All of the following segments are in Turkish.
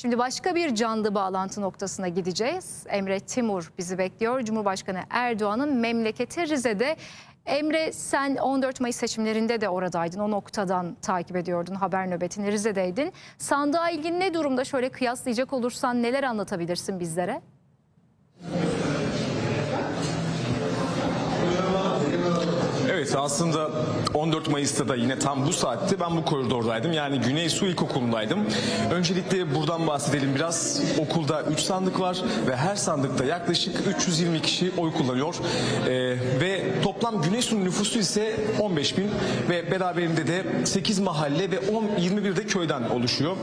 Şimdi başka bir canlı bağlantı noktasına gideceğiz. Emre Timur bizi bekliyor. Cumhurbaşkanı Erdoğan'ın memleketi Rize'de. Emre sen 14 Mayıs seçimlerinde de oradaydın. O noktadan takip ediyordun haber nöbetini Rize'deydin. Sandığa ilgin ne durumda? Şöyle kıyaslayacak olursan neler anlatabilirsin bizlere? Evet aslında 14 Mayıs'ta da yine tam bu saatte ben bu koridordaydım. Yani Güney Su İlkokulu'ndaydım. Öncelikle buradan bahsedelim biraz. Okulda 3 sandık var ve her sandıkta yaklaşık 320 kişi oy kullanıyor. Ee, ve toplam Güney Su'nun nüfusu ise 15 bin ve beraberinde de 8 mahalle ve 10, 21 de köyden oluşuyor.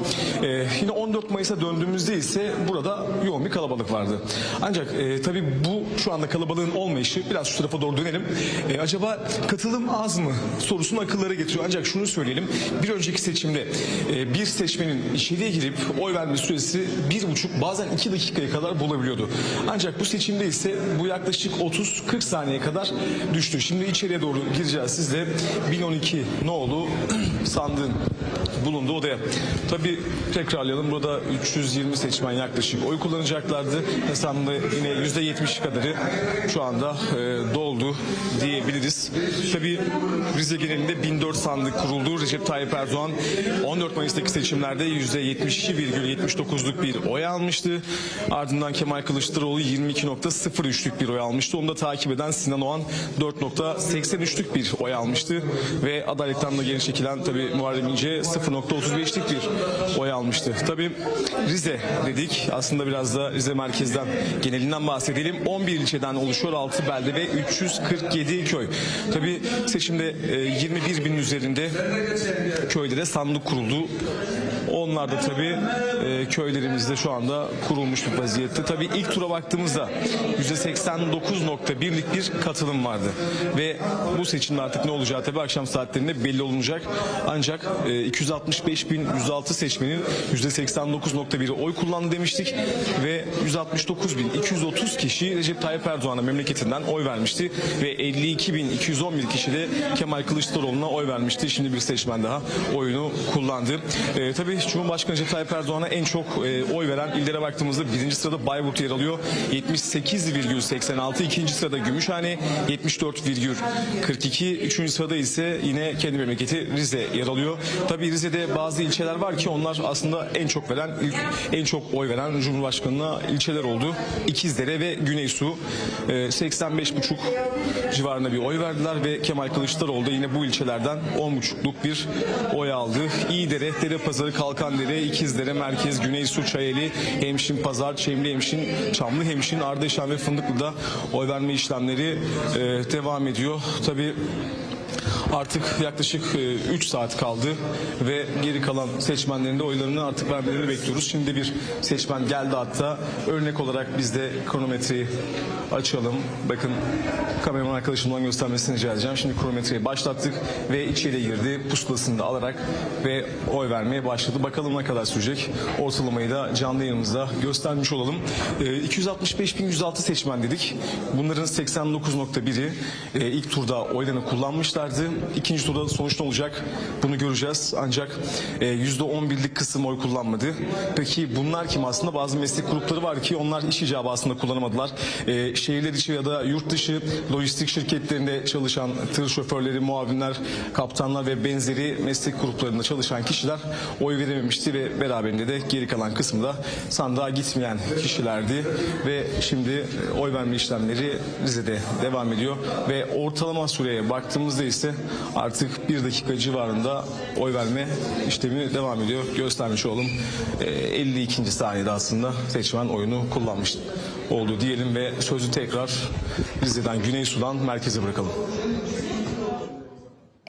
Ee, yine 14 Mayıs'a döndüğümüzde ise burada yoğun bir kalabalık vardı. Ancak e, tabii bu şu anda kalabalığın olmayışı biraz şu tarafa doğru dönelim. E, acaba katılım az mı sorusunu akıllara getiriyor. Ancak şunu söyleyelim. Bir önceki seçimde e, bir seçmenin içeriye girip oy verme süresi bir buçuk bazen iki dakikaya kadar bulabiliyordu. Ancak bu seçimde ise bu yaklaşık 30-40 saniye kadar düştü. Şimdi içeriye doğru gireceğiz. Siz de 1012 ne oldu sandığın bulunduğu odaya. Tabii tekrarlayalım. Burada 320 seçmen yaklaşık oy kullanacaklardı. Hesabında yine %70 kadarı şu anda e, doldu diyebiliriz. Tabii Rize genelinde 1004 sandık kuruldu. Recep Tayyip Erdoğan 14 Mayıs'taki seçimlerde %72,79'luk bir oy almıştı. Ardından Kemal Kılıçdaroğlu 22.03'lük bir oy almıştı. Onu da takip eden Sinan Oğan 4.83'lük bir oy almıştı. Ve adaylıktan da geri çekilen tabii Muharrem İnce 0.35'lik bir oy almıştı. Tabii Rize dedik. Aslında biraz da Rize merkezden genelinden bahsedelim. 11 ilçeden oluşuyor 6 belde ve 347 köy. Tabii seçimde e, 21 bin üzerinde köyde de sandık kuruldu. Onlar da tabii e, köylerimizde şu anda kurulmuş bir vaziyette. Tabii ilk tura baktığımızda %89.1'lik bir katılım vardı. Ve bu seçimde artık ne olacağı tabii akşam saatlerinde belli olunacak. Ancak e, 265.106 seçmenin %89.1'i oy kullandı demiştik. Ve 169.230 kişi Recep Tayyip Erdoğan'a memleketinden oy vermişti. Ve 52.211 kişi de Kemal Kılıçdaroğlu'na oy vermişti. Şimdi bir seçmen daha oyunu kullandı. E, tabii Cumhurbaşkanı Recep Tayyip Erdoğan'a en çok e, oy veren illere baktığımızda birinci sırada Bayburt yer alıyor. 78,86. ikinci sırada Gümüşhane 74,42. Üçüncü sırada ise yine kendi memleketi Rize yer alıyor. Tabii Rize'de bazı ilçeler var ki onlar aslında en çok veren, ilk, en çok oy veren Cumhurbaşkanı'na ilçeler oldu. İkizdere ve Güneysu e, 85,5 civarında bir oy verdiler ve Kemal Kılıçdaroğlu da yine bu ilçelerden 10,5'luk bir oy aldı. İyidere, Derepazarı, Kalkandere, İkizdere, Merkez, Güneysu, Çayeli, Hemşin, Pazar, Çemli Hemşin, Çamlı Hemşin, Ardeşen ve Fındıklı'da oy verme işlemleri e, devam ediyor. Tabii Artık yaklaşık 3 saat kaldı ve geri kalan seçmenlerin de oylarını artık vermelerini bekliyoruz. Şimdi bir seçmen geldi hatta örnek olarak biz de kronometreyi açalım. Bakın kameraman arkadaşımdan göstermesini rica edeceğim. Şimdi kronometreyi başlattık ve içeri girdi. Pusulasını da alarak ve oy vermeye başladı. Bakalım ne kadar sürecek. Ortalamayı da canlı yayınımızda göstermiş olalım. E, 265.106 seçmen dedik. Bunların 89.1'i e, ilk turda oylarını kullanmışlardı. İkinci turda sonuç ne olacak? Bunu göreceğiz. Ancak e, %11'lik kısım oy kullanmadı. Peki bunlar kim? Aslında bazı meslek grupları var ki onlar iş icabı aslında kullanamadılar. E, şehirler içi ya da yurt dışı lojistik şirketlerinde çalışan tır şoförleri, muavinler, kaptanlar ve benzeri meslek gruplarında çalışan kişiler oy verememişti ve beraberinde de geri kalan kısımda sandığa gitmeyen kişilerdi ve şimdi e, oy verme işlemleri Rize'de devam ediyor ve ortalama süreye baktığımızda ise artık bir dakika civarında oy verme işlemi devam ediyor. Göstermiş. E, 52. saniyede aslında seçmen oyunu kullanmış oldu diyelim ve sözü tekrar Rize'den Güney Sudan merkeze bırakalım.